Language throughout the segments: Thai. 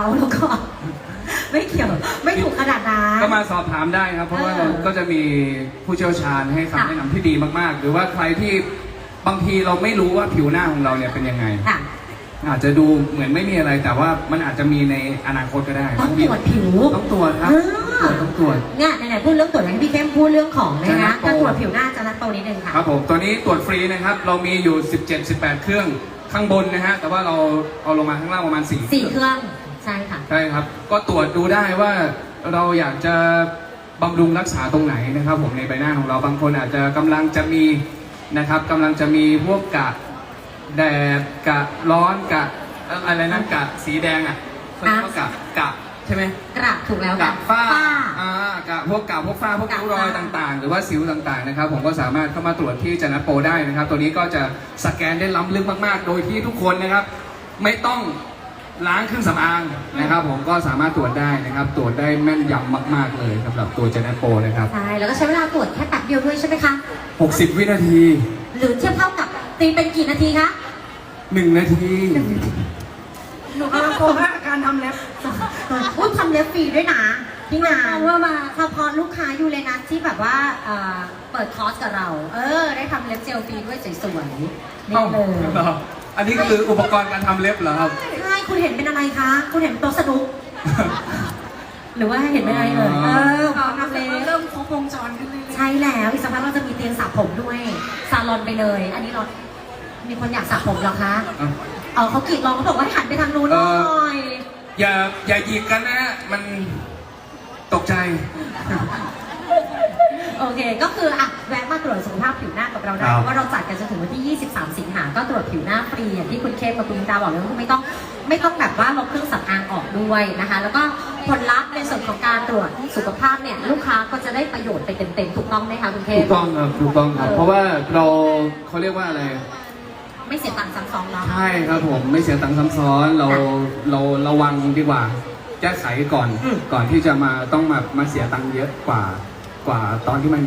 เขาแล้วก็ ไม่เกี่ยวไม่ถูกขนาดนั้น ก็มาสอบถามได้ครับ เพราะว่าเออเราก็จะมีผู้เชี่ยวชาญให้ค่ะ คำแนะนำที่ดีมากๆ หรือว่าใครที่บางทีเราไม่รู้ว่าผิวหน้าของเราเนี่ยเป็นยังไง ค่ะอาจจะดูเหมือนไม่มีอะไรแต่ว่ามันอาจจะมีในอนาคตก็ได้ต้องตรวจผิว ต้องตรวจครับอ่าต้องตรวจ เนี่ยไหนๆพูดเรื่องตรวจให้พี่เข้มพูดเรื่องของเลยจะนันะดโปรการตรวจผิวหน้าจะนัดโตนิดนึงค่ะ ครับผมตัวนี้ตรวจฟรีนะครับ เรามีอยู่ 17 18 เครื่องข้างบนนะฮะ แต่ว่าเราเอาลงมาข้างล่างประมาณ4 สี่เครื่องใช่ค่ะ ใช่ครับ ก็ตรวจดูได้ว่าเราอยากจะบำรุงรักษาตรงไหนนะครับ ผมในใบหน้าของเราบางคนอาจจะกำลังจะมีนะครับกำลังจะมีพวกกะแดดกะร้อนกะเอ่ออะไรนะกะสีแดงอะเขาเรียกว่ากะกะใช่ไหม กระถูกแล้วกะฝ้าฝ้าอ่ากะพวกกะพวกฝ้าพวกกะริ้วรอยฝ้าต่างๆ หรือว่าสิวต่างๆนะครับ ผมก็สามารถเข้ามาตรวจที่จันทโปรได้นะครับ ตัวนี้ก็จะสแกนได้ล้ำลึกมากๆ โดยที่ทุกคนนะครับ ไม่ต้อง ล้างเครื่องสำอางนะครับ ผมก็สามารถตรวจได้นะครับ ตรวจได้แม่นยำมาก ๆเลยสำหรับตัวจันทโปรนะครับ ใช่แล้วก็ใช้เวลาตรวจแค่แป๊บเดียวด้วยใช่ไหมคะ 60 วินาที หรือเทียบเท่ากับตีเป็นกี่นาทีคะ1 นาที หนูกำลังโกงว่าการทำเล็บ อุ้ยทำเล็บฟรีด้วยนะพี่งานว่ามาเฉพาะลูกค้ายูเลนัสที่แบบว่าเอ่อเปิดคอร์สกับเรา เออ ได้ทำเล็บเจลฟรีด้วยสวยๆนี่เอ้าเลยเหร ออันนี้ก็คืออุปกรณ์การทำเล็บเหรอครับ ใช่คุณเห็นเป็นอะไรคะ คุณเห็นเป็นโต๊ะสนุก หรือว่าเห็นเป็นอะไรเอ่ยอ๋อเออเอ่อทำเล็บ เริ่มครบวงจรขึ้นเรื่อยใช่แล้วอีกสักพักเราจะมีเตียงสระผมด้วยซาลอนไปเลย อันนี้เรา มีคนอยากสระผมเหรอคะเอ้าเอาเขากรีดร้องเขาบอกว่าให้หันไปทางนู้นหเอน่ออยอย่าอย่าหยิกกันนะฮะมันตกใจ โอเค ก็คืออะแวะ เราได้ครับเพราะว่าเราจัดกันจนถึงวันที่ 23 สิงหาก็ตรวจผิวหน้าฟรีอย่างที่คุณเข้มกับคุณดาวบอกเลยว่าไม่ต้องไม่ต้องแบบว่าลบเครื่องสำอางออกด้วยนะคะ แล้วก็ผลลัพธ์ในส่วนของการตรวจสุขภาพเนี่ยลูกค้าก็จะได้ประโยชน์ไปเต็มๆถูกต้องไหมคะคุณเข้ถูมกต้องครับถูกต้องครับเออเพราะว่าเราเขาเรียกว่าอะไรไม่เสียตังค์ซ้ำซ้อนเนาะใช่ครับผมไม่เสียตังค์ซ้ำซ้อนเราเราระวังดีกว่าแก้ไขก่อนอืมก่อนที่จะมาต้องมามาเสียตังค์เยอะกว่ากว่าตอนที่มัน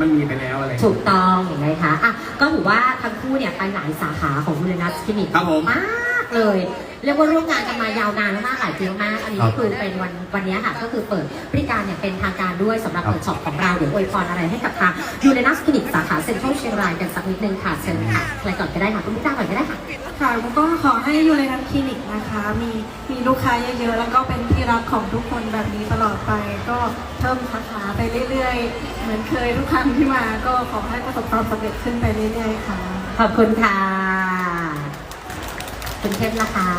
มันมีไปแล้วอะไร ถูกต้องเห็นไหมคะอะก็ถือว่าทั้งคู่เนี่ยไปหลายสาขาของยูเรนัสคลินิกครับผม มาก เลย เรียกว่าร่วมงานกันมายาวนานมากๆหลายปีมากอันนี้ครับคือเป็นวันวันนี้ค่ะก็คือเปิดบริการเนี่ยเป็นทางการด้วยสำหรับครับเปิดช็อปของเราเดี๋ยวอวยพรอะไรให้กับทางยูเรนัสคลินิกสาขาเซ็นทรัลเชียงรายกันสักนิดนึงค่ะเชิญค่ะอะไรก่อนก็ได้ค่ะคุณลูกจ้างก่อนก็ได้ค่ะๆค่ะผมก็ขอให้อยู่ในนันคลินิกนะคะ มีมีลูกค้าเยอะๆ แล้วก็เป็นที่รักของทุกคนแบบนี้ตลอดไป ก็เพิ่มสาขาไปเรื่อยๆ เหมือนเคยทุกครั้งที่มา ก็ขอให้ประสบความสำเร็จขึ้นไปเรื่อยๆค่ะ ขอบคุณค่ะ คุณเข้มนะคะ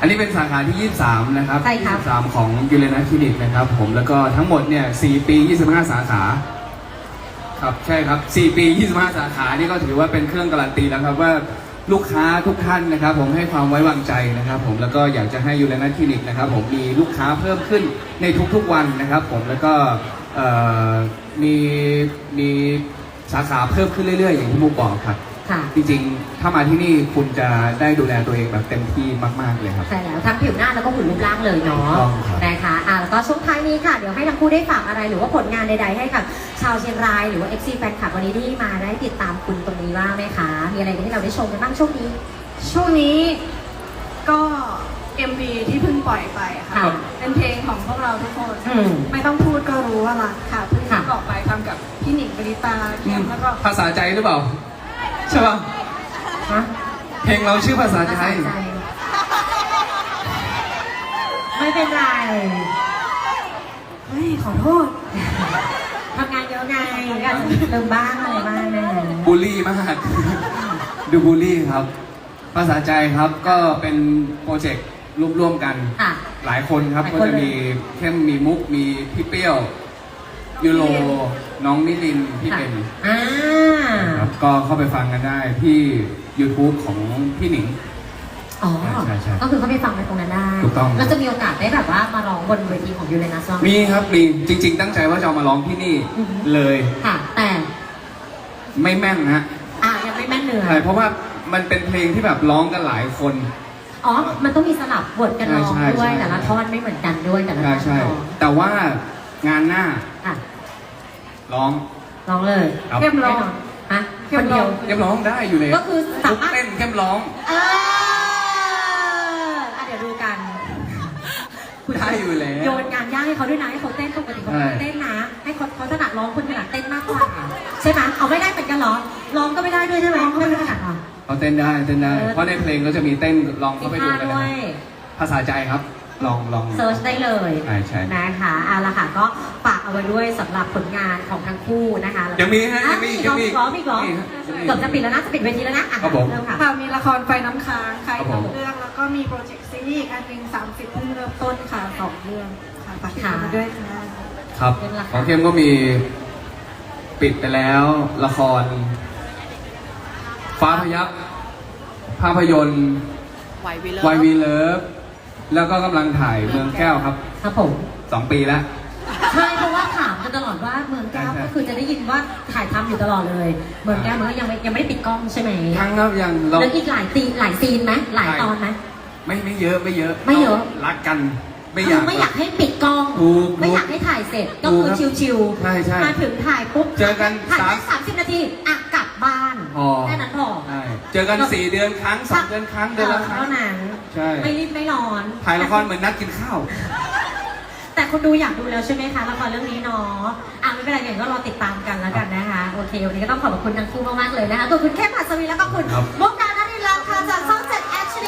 อันนี้เป็นสาขาที่ 23 นะครับใช่ครับ 23 ของยูเรนัสคลินิกนะครับ ผมแล้วก็ทั้งหมดเนี่ย 4 ปี 25 สาขา ครับใช่ครับ 4 ปี 25 สาขานี่ก็ถือว่าเป็นเครื่องการันตีแล้วครับว่าลูกค้าทุกท่านนะครับ ผมให้ความไว้วางใจนะครับ ผมแล้วก็อยากจะให้ยูเรนัสคลินิกนะครับ ผมมีลูกค้าเพิ่มขึ้นในทุกๆวันนะครับ ผมแล้วก็เอ่อมีมี สาขาเพิ่มขึ้นเรื่อย ๆ อย่างที่มุกบอกครับ ค่ะ จริงๆ ถ้ามาที่นี่คุณจะได้ดูแลตัวเองแบบเต็มที่มากๆเลยครับ ใช่แล้วทั้งผิวหน้าแล้วก็หุ่นรูปร่างเลยเนาะต้องครับ นะคะอ่าแล้วก็ช่วงท้ายนี้ค่ะ เดี๋ยวให้ทั้งคู่ได้ฝากอะไรหรือว่าผลงานใด ๆ ให้กับชาวเชียงรายหรือว่า FC แฟนคลับวันนี้ที่มาได้ติดตามคุณตรงนี้ว่างไหมคะ มีอะไรที่เราได้ชมกันบ้างช่วงนี้ ช่วงนี้ก็ MV ที่เพิ่งปล่อยไปค่ะค่ะเป็นเพลงของพวกเราทุกคน อืมไม่ต้องพูดก็รู้ว่ารักค่ะเพิ่งค่ะ ออกไปทำกับพี่หนิงบริตาเข้มแล้วก็ภาษาใจหรือเปล่า ใช่ป่ะ ฮะเพลงเราชื่อภาษาใจภาษาใจ ไม่เป็นไรเฮ้ยขอโทษทำงานเยอะไงก็ลืมบ้างอะไรบ้างนะบูลลี่มาก ดูบูลลี่ครับ ภาษาใจครับก็เป็นโปรเจกต์ ร่วมๆกันค่ะ หลายคนครับหลายก็คนจะเลยมีเข้มมีมุกมีพี่เปรี้ยวยูโรน้องนิลินทร์พี่ค่ะเป็นอ่าครับก็เข้าไปฟังกันได้ที่ YouTube ของพี่หนิง อ๋อ ใช่ใช่ก็คือเขาไปฟังในตรงนั้นได้ถูกต้อง แล้วจะมีโอกาสได้แบบว่ามาร้องบนเวทีของยูเรนัสบ้างไหมีครับมีจริง ๆ ตั้งใจว่าจะเอามาร้องที่นี่อือฮึ เลยค่ะ แต่ไม่แม่นนะอ่ายังไม่แม่นเนื้อใช่เพราะว่ามันเป็นเพลงที่แบบร้องกันหลายคน อ๋อ มันต้องมีสลับบทกันร้องด้วยแต่ละท่อนไม่เหมือนกันด้วยแต่ละท่อนแต่ว่างานหน้าอะร้อง ร้องเลยเข้มร้อง ฮะเข้มร้อง เดียว เข้มร้องได้อยู่เลยก็คือสามารถ เต้นเข้มร้อง เอออเดี๋ยวดูกันได้อยู่แล้วโยนงานยากให้เขาด้วยนะให้เขาเต้นปกติเขาไม่เต้นนะ ให้เขาเขาถนัดร้องคุณถนัดเต้นมากกว่าใช่ไหมเขาไม่ได้เหมือนกันหรอร้องก็ไม่ได้ด้วยใช่ไหมไม่ถนัดหรอ เขาเต้นได้เต้นได้เออเพราะในเพลงก็จะมีเต้นลองมีเข้าไปท่าดูกันด้นะวคยรับภาษาใจครับลองลองเซิร์ชได้เลยใช่ใช่นะคะเอาละค่ะก็ฝากเอาไว้ด้วยสำหรับผลงานของทั้งคู่นะคะแล้วก็ยังมีฮะอ่ยังมีอียังกมีเหรอมีอีกเหรอมีฮะยังมีเกือบจะปิดแล้วนะจะปิดเวทีแล้วนะอะครับผมเริ่มค่ะค่ะมีละครไฟน้ำค้างค่ะครับสผอมงเรื่องแล้วก็มีโปรเจกต์ซีรีส์อีกอันหนึ่งสามสิบเพิ่งเริ่มต้นค่ะสองเรื่องค่ะฝากติดตามมาด้วยค่ะครับเป็นราคาของเข้มก็มีปิดไปแล้วละคร ฟ้าพยับภาพยนตร์ไหววีเลวายวีเลิฟแล้วก็กำลังถ่ายเมืองแก้วครับครับผม สองปีแล้ว ใช่เพราะว่าถามกันตลอดว่าเมืองแก้วใช่ใช่ ก็คือจะได้ยินว่าถ่ายทำอยู่ตลอดเลย เมืองแก้วมันก็ยังไม่ยังไม่ได้ปิดกล้องใช่ไหมทั้งครับยังเรา แล้วอีกหลายซีนหลายซีนไหมหลายใช่ตอนไหม ไม่ไม่เยอะไม่เยอะไม่เยอะรักกันไม่คือยากไม่อยากให้ปิดกล้อง ถูกไม่อยากให้ถ่ายเสร็จก็ถูกคือครับชิวใช่ใช่มาถึงถ่ายปุ๊บเจอกันถ่ายสาม แค่สามสิบนาทีอะกลั บบ้านพอแค่นั้นพอใช่เจอกันสี่เดือนครั้งสองเดือนครั้งเดือนละครั้ง เท่านั้นใช่ ไม่รีบไม่ร้อนถ่ายละครเหมือนนัดกินข้าว แต่คนดูอยากดูแล้วใช่ไหมคะละครเรื่องนี้เนาะอะไม่เป็นไรอย่างก็รอติดตามกันแล้วกันนะคะโอเควันนี้ก็ต้องขอบคุณทั้งคู่มากๆเลยนะคะตัวคุณเข้มหัสวีแล้วก็คุณครับ มุกดานารินลาค่ะจากช่องเจ็ด HD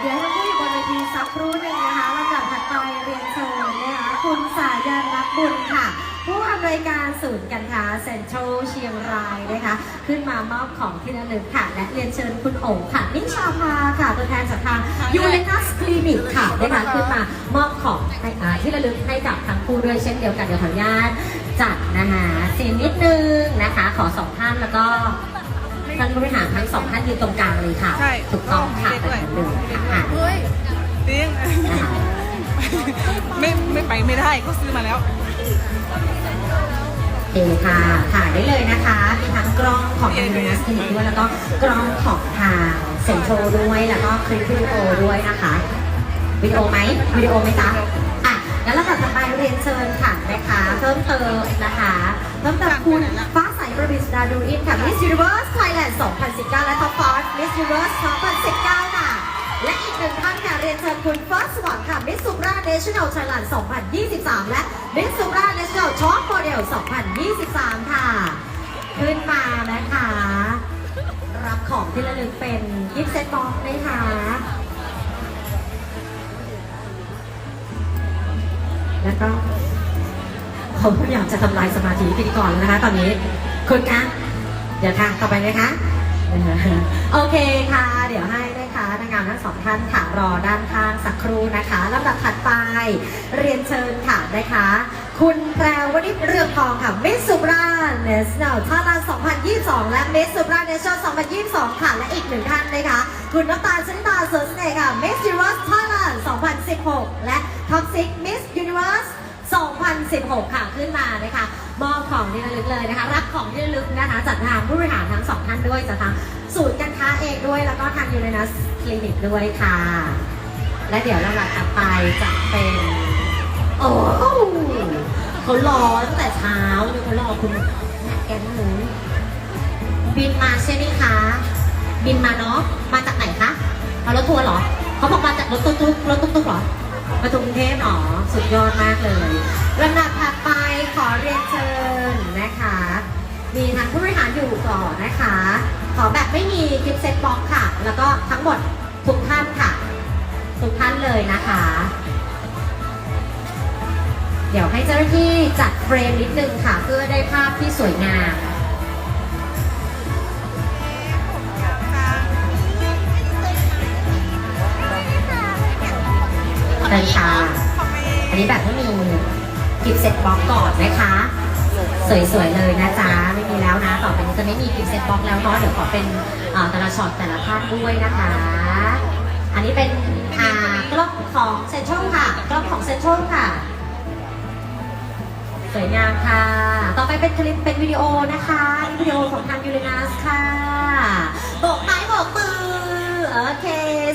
เดี๋ยวให้ทั้งคู่อยู่บนเวทีสักครู่หนึ่งนะคะลำดับถัดไปเรียนเชิญนะคะคุณสายันรักบุญค่ะ ผู้อำนวยการศูนย์การค้าเซ็นทรัลเชียงรายนะคะ ขึ้นมามอบของที่ระลึกค่ะ และเรียนเชิญคุณโอ๋ค่ะนิชาภาค่ะ ตัวแทนจากทางยูเ n นัสคลินิกค่ะนะคะขึ้นมามอบของให้อ่าที่ระลึกให้กับทั้งคู่ด้วยเช่นเดียวกันเดี๋ยวขออนุญาตจัดนะคะซีนนิดนึงนะคะ ขอสองท่านแล้วก็ท่านผู้บริหารทั้งสองท่านยืนตรงกลางเลยค่ะ ใช่ถูกต้องค่ะมีแบบเด็กด้วยนั้นเลยค่ะเฮ้ยจริง นะคะ ไม่ไม่ไปไม่ได้ก็ซื้อมาแล้วโอเคค่ะถ่ายได้เลยนะคะ มีทั้งกล้องของทางยูเนสคลินิกด้วยแล้วก็กล้องของทางเซ็นทรัลด้วยแล้วก็คลิปวิดีโอด้วยนะคะวิดีโอไหมวิดีโอไหมจ๊ะอะแล้วลำดับต่อไปเรียนเชิญค่ะนะคะเพิ่มเติมนะคะเพิ่มเติมคุณฟ้าใสประวิศดาดูอินค่ะ Miss Universe Thailand 2019 และ Top 5 Miss Universe 2019ค่ะ และอีกหนึ่งท่านค่ะเรียนเชิญคุณ First One ค่ะ Miss Supra National Thailand 2023 และ Miss Supra National Top Model 2023 ค่ะ ขึ้นมานะคะ รับของที่ระลึกเป็นกิฟต์เซตบ็อกซ์นะคะแล้วก็เขาพยายามจะทำลายสมาธิพิธีกรแล้วนะคะ ตอนนี้คุณคะเดี๋ยวค่ะต่อไปนะคะ โอเคค่ะ เดี๋ยวให้ งามทั้งสองท่านค่ะรอด้านข้างสักครู่นะคะลำดับถัดไป เรียนเชิญค่ะนะคะ คุณแพรวนิชเรืองทองค่ะมิสซูบราเนสเนลท่าลาน2022 และมิสซูบราเนชั่น2022 ค่ะ และอีกหนึ่งท่านนะคะ คุณน้ำตาลชนิตาเซอร์สเนค่ะมิสยูนิเวอร์สท่าลาน2016 และท็อปซิกมิสยูนิเวอร์ส2016 ค่ะขึ้นมานะคะ มอบของที่ระลึกเลยนะคะ รับของที่ระลึกนะคะจากทางผู้บริหารทั้งสองท่านด้วยจากทางศูนย์การค้าเองด้วย แล้วก็ทางยูเรนัสคลินิกด้วยค่ะ และเดี๋ยวลำดับต่อไปจะเป็น โอ้เขารอตั้งแต่เช้าเลยเขารอคุณแกนหนูนบินมาใช่ไหมคะ บินมาเนาะมาจากไหนคะเอารถทัวร์เหรอ เขาบอกมาจากรถตุ๊กๆรถตุ๊กๆเหรอมาถึงกรุงเทพอ๋อสุดยอดมากเลย ลำดับถัดไปขอเรียนเชิญนะคะ มีทางผู้บริหารอยู่ก่อนนะคะ ขอแบบไม่มีกิฟต์เซ็ตบ็อกซ์ค่ะ แล้วก็ทั้งหมดทุกท่านค่ะ ทุกท่านเลยนะคะ เดี๋ยวให้เจ้าหน้าที่จัดเฟรมนิดนึงค่ะ เพื่อได้ภาพที่สวยงามเลยค่ะอันนี้แบบไม่มี กิฟต์เซ็ตบล็อกก่อนนะคะ สวยๆเลยนะจ๊ะไม่มีแล้วนะต่อไปนี้จะไม่มีกิฟต์เซ็ตบล็อกแล้วเนาะเดี๋ยวขอเป็นเอ่อแต่ละช็อตแต่ละท่านด้วยนะคะ อันนี้เป็นกล้องของเซ็นทรัลค่ะกล้องของเซ็นทรัลค่ะสวยงามค่ะ ต่อไปเป็นคลิปเป็นวิดีโอนะคะวิดีโอของทางยูเรนัสค่ะโบกไม้โบกมือโอเค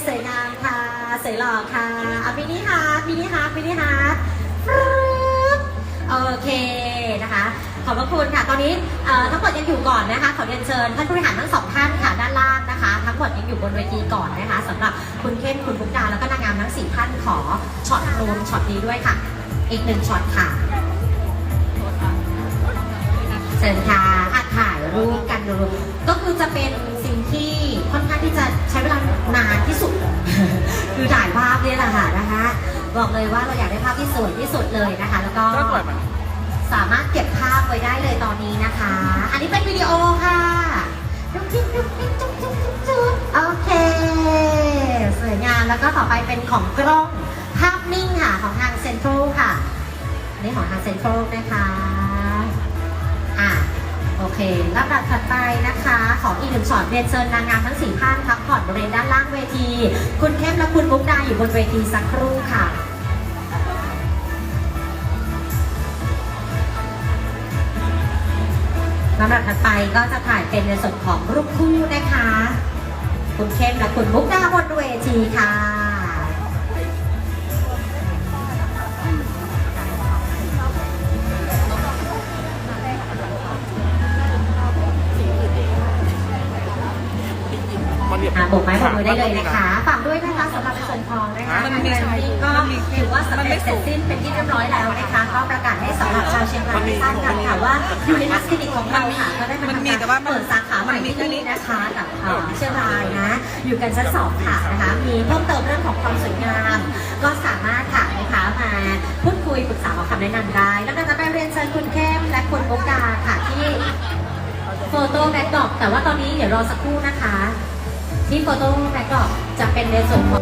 สวยงามค่ะสวยหล่อค่ะอะมินิฮาร์ดมินิฮาร์ดมินิฮาร์ด โอเคนะคะ ขอบพระคุณค่ะ ตอนนี้ทั้งหมดยังอยู่ก่อนนะคะ ขอเรียนเชิญท่านผู้บริหารทั้งสองท่านค่ะด้านล่างนะคะ ทั้งหมดยังอยู่บนเวทีก่อนนะคะสำหรับคุณเข้มคุณมุกดาแล้วก็นางงามทั้งสี่ท่านขอช็อตรวมช็อตนี้ด้วยค่ะ อีกหนึ่งช็อตค่ะเชิญค่ะอัดถ่ายรูปกันรูปก็คือจะเป็นสิ่งที่ค่อนข้างที่จะใช้เวลานานที่สุด คือถ่ายภาพนี่แหละค่ะนะคะ บอกเลยว่าเราอยากได้ภาพที่สวยที่สุดเลยนะคะ แล้วก็ก็สวยเหมือนสามารถเก็บภาพไว้ได้เลยตอนนี้นะคะ อันนี้เป็นวิดีโอค่ะจุ๊บจิ๊บจุ๊บจิ๊บจุ๊บจิ๊บจุ๊บจุ๊บโอเคสวยงามแล้วก็ต่อไปเป็นของกล้องภาพนิ่งค่ะของทางเซ็นทรัลค่ะอันนี้ของทางเซ็นทรัลนะคะอะโอเคลำดับถัดไปนะคะ ของอีกหนึ่งช็อตเรียนเชิญนางงามทั้งสี่ท่านพักผ่อนบริเวณด้านล่างเวที คุณเข้มและคุณมุกดาอยู่บนเวทีสักครู่ค่ะ ลำดับถัดไปก็จะถ่ายเป็นในส่วนของรูปคู่นะคะ คุณเข้มและคุณมุกดาบนเวทีค่ะ โบกไม้โบกมือได้เลยนะคะฝากด้วยนะคะสำหรับในส่วนของนะคะมันมีงานนี้ก็ถือว่าสำเร็จเสร็จสิ้นเป็นที่เรียบร้อยแล้วนะคะก็ประกาศให้สำหรับชาวเชียงรายได้ทราบกันค่ะว่าอยู่ในนักคลินิกของเราค่ะก็ได้มามันมีทำแต่การว่ามันเปิดสาขาใหม่ที่นี่นะคะกับเอ่อเชียงรายนะอยู่กันชั้นสองค่ะนะคะมีเพิ่มเติมเรื่องของความสวยงาม ก็สามารถค่ะนะคะมาพูดคุยปรึกษาขอคำแนะนำได้ แล้วก็จะไปเรียนเชิญคุณเข้มและคุณโอกาค่ะที่โฟโต้แบ็กดรอปแต่ว่าตอนนี้เดี๋ยวรอสักครู่นะคะ ที่โฟโต้แบ็กดรอปจะเป็นในส่วนของ